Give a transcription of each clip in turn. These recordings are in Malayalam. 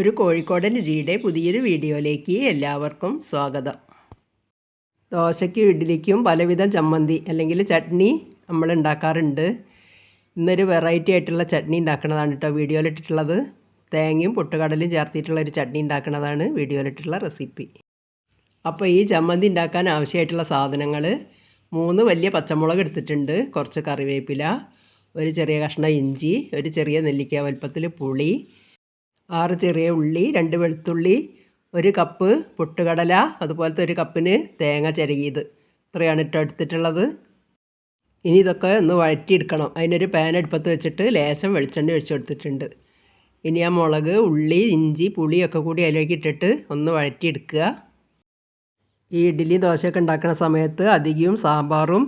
ഒരു കോഴിക്കോടൻ രുചിയുടെ പുതിയൊരു വീഡിയോയിലേക്ക് എല്ലാവർക്കും സ്വാഗതം. ദോശയ്ക്കും ഇഡ്ഡലിക്കും പലവിധം ചമ്മന്തി അല്ലെങ്കിൽ ചട്നി നമ്മൾ ഉണ്ടാക്കാറുണ്ട്. ഇന്നൊരു വെറൈറ്റി ആയിട്ടുള്ള ചട്നി ഉണ്ടാക്കുന്നതാണ് കേട്ടോ വീഡിയോയിലിട്ടിട്ടുള്ളത്. തേങ്ങയും പൊട്ടുകടലും ചേർത്തിട്ടുള്ള ഒരു ചട്നി ഉണ്ടാക്കുന്നതാണ് വീഡിയോയിലിട്ടുള്ള റെസിപ്പി. അപ്പോൾ ഈ ചമ്മന്തി ഉണ്ടാക്കാൻ ആവശ്യമായിട്ടുള്ള സാധനങ്ങൾ മൂന്ന് വലിയ പച്ചമുളക് എടുത്തിട്ടുണ്ട്. കുറച്ച് കറിവേപ്പില ഒരു ചെറിയ കഷ്ണം ഇഞ്ചി ഒരു ചെറിയ നെല്ലിക്ക വലുപ്പത്തിൽ പുളി ആറ് ചെറിയ ഉള്ളി രണ്ട് വെളുത്തുള്ളി ഒരു കപ്പ് പൊട്ടുകടല അതുപോലത്തെ ഒരു കപ്പിന് തേങ്ങ ചിരകിയത്. ഇത്രയാണ് ഇട്ട് എടുത്തിട്ടുള്ളത്. ഇനി ഇതൊക്കെ ഒന്ന് വഴറ്റിയെടുക്കണം. അതിനൊരു പാൻ അടുപ്പത്ത് വെച്ചിട്ട് ലേശം വെളിച്ചെണ്ണ ഒഴിച്ചു കൊടുത്തിട്ടുണ്ട്. ഇനി ആ മുളക് ഉള്ളി ഇഞ്ചി പുളിയൊക്കെ കൂടി അതിലേക്ക് ഇട്ടിട്ട് ഒന്ന് വഴറ്റിയെടുക്കുക. ഈ ഇഡ്ഡലി ദോശയൊക്കെ ഉണ്ടാക്കുന്ന സമയത്ത് അധികവും സാമ്പാറും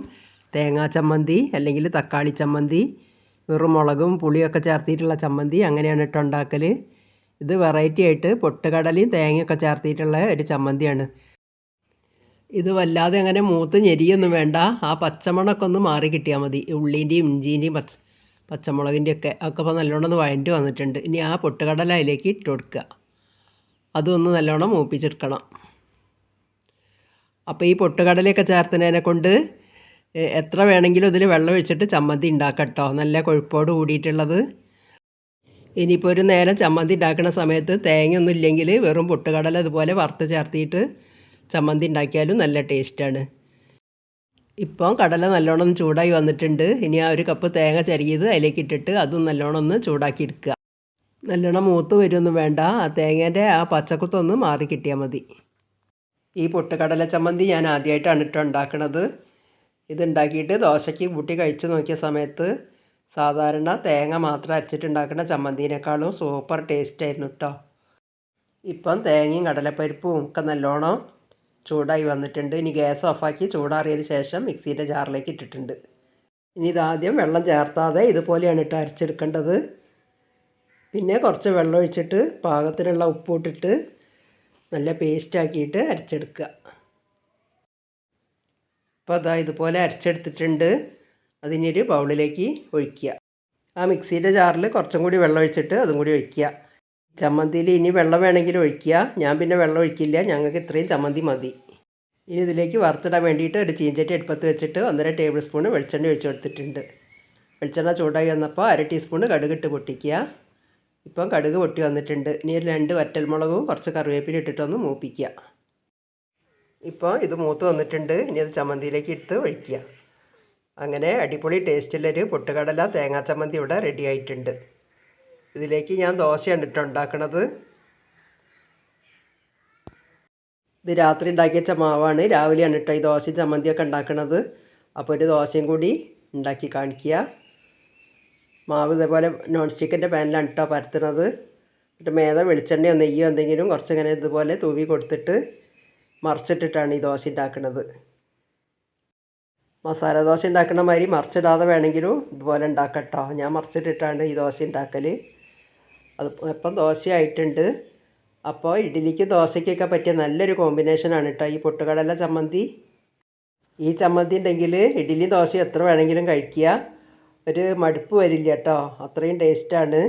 തേങ്ങാ ചമ്മന്തി അല്ലെങ്കിൽ തക്കാളി ചമ്മന്തി വെറും മുളകും പുളിയൊക്കെ ചേർത്തിട്ടുള്ള ചമ്മന്തി അങ്ങനെയാണ് ഇട്ട് ഉണ്ടാക്കൽ ഇത് വെറൈറ്റി ആയിട്ട് പൊട്ടുകടലയും തേങ്ങയൊക്കെ ചേർത്തിട്ടുള്ള ഒരു ചമ്മന്തിയാണ്. ഇത് വല്ലാതെ അങ്ങനെ മൂത്ത് ഞെരിയൊന്നും വേണ്ട. ആ പച്ചമണമൊക്കെ ഒന്ന് മാറി കിട്ടിയാൽ മതി. ഉള്ളീന്റെയും ഇഞ്ചീന്റെയും പച്ച പച്ചമുളകിന്റെയും ഒക്കെ ഒക്കെ ഇപ്പോൾ നല്ലോണം ഒന്ന് വഴണ്ടി വന്നിട്ടുണ്ട്. ഇനി ആ പൊട്ടുകടല അതിലേക്ക് ഇട്ട് കൊടുക്കുക. അതൊന്ന് നല്ലോണം മൂപ്പിച്ചെടുക്കണം. അപ്പോൾ ഈ പൊട്ടുകടലയൊക്കെ ചേർത്തതിനെ കൊണ്ട് എത്ര വേണമെങ്കിലും ഇതിൽ വെള്ളം ഒഴിച്ചിട്ട് ചമ്മന്തി ഉണ്ടാക്കാം കേട്ടോ നല്ല കൊഴുപ്പോട് കൂടിയിട്ടുള്ളത്. ഇനിയിപ്പോൾ ഒരു നേരം ചമ്മന്തി ഉണ്ടാക്കുന്ന സമയത്ത് തേങ്ങയൊന്നും ഇല്ലെങ്കിൽ വെറും പൊട്ടുകടല അതുപോലെ വറുത്ത് ചേർത്തിയിട്ട് ചമ്മന്തി ഉണ്ടാക്കിയാലും നല്ല ടേസ്റ്റാണ് ഇപ്പം കടല നല്ലോണം ചൂടായി വന്നിട്ടുണ്ട്. ഇനി ആ ഒരു കപ്പ് തേങ്ങ ചരിയത് അതിലേക്ക് ഇട്ടിട്ട് അതും നല്ലോണം ഒന്ന് ചൂടാക്കി എടുക്കുക. നല്ലോണം മൂത്ത് വരുമൊന്നും വേണ്ട. ആ തേങ്ങേന്റെ ആ പച്ചക്കുത്തൊന്ന് മാറി കിട്ടിയാൽ മതി. ഈ പൊട്ടുകടല ചമ്മന്തി ഞാൻ ആദ്യമായിട്ടാണ് ഇട്ട് ഇത് ഉണ്ടാക്കിയിട്ട് ദോശയ്ക്ക് കൂട്ടി കഴിച്ച് നോക്കിയ സമയത്ത് സാധാരണ തേങ്ങ മാത്രം അരച്ചിട്ടുണ്ടാക്കുന്ന ചമ്മന്തിനേക്കാളും സൂപ്പർ ടേസ്റ്റ് ആയിരുന്നു കേട്ടോ ഇപ്പം തേങ്ങയും കടലപ്പരിപ്പും ഒക്കെ നല്ലോണം ചൂടായി വന്നിട്ടുണ്ട്. ഇനി ഗ്യാസ് ഓഫാക്കി ചൂടാറിയതിന് ശേഷം മിക്സിയുടെ ജാറിലേക്ക് ഇട്ടിട്ടുണ്ട്. ഇനി ഇതാദ്യം വെള്ളം ചേർത്താതെ ഇതുപോലെയാണ് ഇട്ട് അരച്ചെടുക്കേണ്ടത്. പിന്നെ കുറച്ച് വെള്ളം ഒഴിച്ചിട്ട് പാകത്തിനുള്ള ഉപ്പ് ഇട്ടിട്ട് നല്ല പേസ്റ്റ് ആക്കിയിട്ട് അരച്ചെടുക്കുക. അപ്പോൾ അതാ ഇതുപോലെ അരച്ചെടുത്തിട്ടുണ്ട്. അതിനൊരു ബൗളിലേക്ക് ഒഴിക്കുക. ആ മിക്സിയുടെ ജാറിൽ കുറച്ചും കൂടി വെള്ളം ഒഴിച്ചിട്ട് അതും കൂടി ഒഴിക്കുക. ചമ്മന്തിയിൽ ഇനി വെള്ളം വേണമെങ്കിൽ ഒഴിക്കുക. ഞാൻ പിന്നെ വെള്ളം ഒഴിക്കില്ല. ഞങ്ങൾക്ക് ഇത്രയും ചമ്മന്തി മതി. ഇനി ഇതിലേക്ക് വറുത്തിടാൻ വേണ്ടിയിട്ട് ഒരു ചീഞ്ചട്ടി അടുപ്പത്ത് വെച്ചിട്ട് ഒന്നര ടേബിൾ സ്പൂൺ വെളിച്ചെണ്ണ ഒഴിച്ചു കൊടുത്തിട്ടുണ്ട്. വെളിച്ചെണ്ണ ചൂടായി വന്നപ്പോൾ അര ടീസ്പൂൺ കടുകിട്ട് പൊട്ടിക്കുക. ഇപ്പം കടുക് പൊട്ടി വന്നിട്ടുണ്ട്. ഇനി ഒരു രണ്ട് വറ്റൽമുളകും കുറച്ച് കറിവേപ്പില ഇട്ടിട്ടൊന്ന് മൂപ്പിക്കുക. ഇപ്പോൾ ഇത് മൂത്ത് വന്നിട്ടുണ്ട്. ഇനി അത് ചമ്മന്തിയിലേക്ക് ഇട്ട് ഒഴിക്കുക. അങ്ങനെ അടിപൊളി ടേസ്റ്റിലൊരു പൊട്ടുകടല തേങ്ങാ ചമ്മന്തി ഇവിടെ റെഡി ആയിട്ടുണ്ട്. ഇതിലേക്ക് ഞാൻ ദോശയാണ് ഇട്ട് ഉണ്ടാക്കുന്നത് ഇത് രാത്രി ഉണ്ടാക്കിയ ചമാവാണ്. മാവാണ് രാവിലെയാണ് കേട്ടോ ഈ ദോശയും ചമ്മന്തിയൊക്കെ ഉണ്ടാക്കുന്നത് അപ്പോൾ ഒരു ദോശയും കൂടി ഉണ്ടാക്കി കാണിക്കുക. മാവ് ഇതേപോലെ നോൺ സ്റ്റിക്കിന്റെ പാനിലാണ് കേട്ടോ പരത്തുന്നത്. എന്നിട്ട് മേത വെളിച്ചെണ്ണയോ നെയ്യോ എന്തെങ്കിലും കുറച്ചിങ്ങനെ ഇതുപോലെ തൂവി കൊടുത്തിട്ട് മറിച്ചിട്ടിട്ടാണ് ഈ ദോശ ഉണ്ടാക്കുന്നത് മസാല ദോശ ഉണ്ടാക്കുന്ന മാതിരി മറിച്ചിടാതെ വേണമെങ്കിലും ഇതുപോലെ ഉണ്ടാക്കാം കേട്ടോ ഞാൻ മറിച്ചിട്ടിട്ടാണ് ഈ ദോശ ഉണ്ടാക്കൽ അത് ഇപ്പം ദോശയായിട്ടുണ്ട്. അപ്പോൾ ഇഡ്ഡലിക്ക് ദോശയ്ക്കൊക്കെ പറ്റിയ നല്ലൊരു കോമ്പിനേഷനാണ് കേട്ടോ ഈ പൊട്ടുകടല ചമ്മന്തി. ഈ ചമ്മന്തി ഉണ്ടെങ്കിൽ ഇഡ്ഡലിയും ദോശയും എത്ര വേണമെങ്കിലും കഴിക്കുക. ഒരു മടുപ്പ് വരില്ല കേട്ടോ അത്രയും ടേസ്റ്റാണ്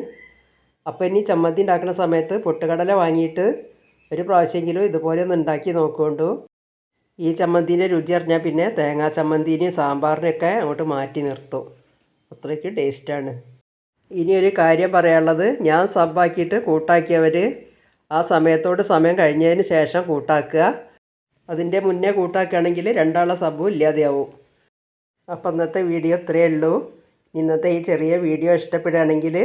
അപ്പോൾ ഇനി ചമ്മന്തി ഉണ്ടാക്കുന്ന സമയത്ത് പൊട്ടുകടല വാങ്ങിയിട്ട് ഒരു പ്രാവശ്യമെങ്കിലും ഇതുപോലെ ഒന്ന് ഉണ്ടാക്കി നോക്കുകൊണ്ടു. ഈ ചമ്മന്തിന്റെ രുചി അറിഞ്ഞാൽ പിന്നെ തേങ്ങാ ചമ്മന്തിനെയും സാമ്പാറിനെയൊക്കെ അങ്ങോട്ട് മാറ്റി നിർത്തും. അത്രയ്ക്ക് ടേസ്റ്റാണ് ഇനി ഒരു കാര്യം പറയാനുള്ളത്. ഞാൻ സബ്ബാക്കിയിട്ട് കൂട്ടാക്കിയവർ ആ സമയത്തോട് സമയം കഴിഞ്ഞതിന് ശേഷം കൂട്ടാക്കുക. അതിന്റെ മുന്നേ കൂട്ടാക്കുകയാണെങ്കിൽ രണ്ടാളെ സബ്ബും ഇല്ലാതെയാവും. അപ്പം ഇന്നത്തെ വീഡിയോ ഇത്രയേ ഉള്ളൂ. ഇന്നത്തെ ഈ ചെറിയ വീഡിയോ ഇഷ്ടപ്പെടുകയാണെങ്കിൽ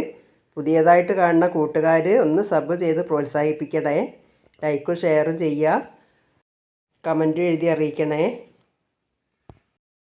പുതിയതായിട്ട് കാണുന്ന കൂട്ടുകാർ ഒന്ന് സബ് ചെയ്ത് പ്രോത്സാഹിപ്പിക്കണേ. ലൈക്കും ഷെയറും ചെയ്യുക. കമന്റും എഴുതി അറിയിക്കണേ.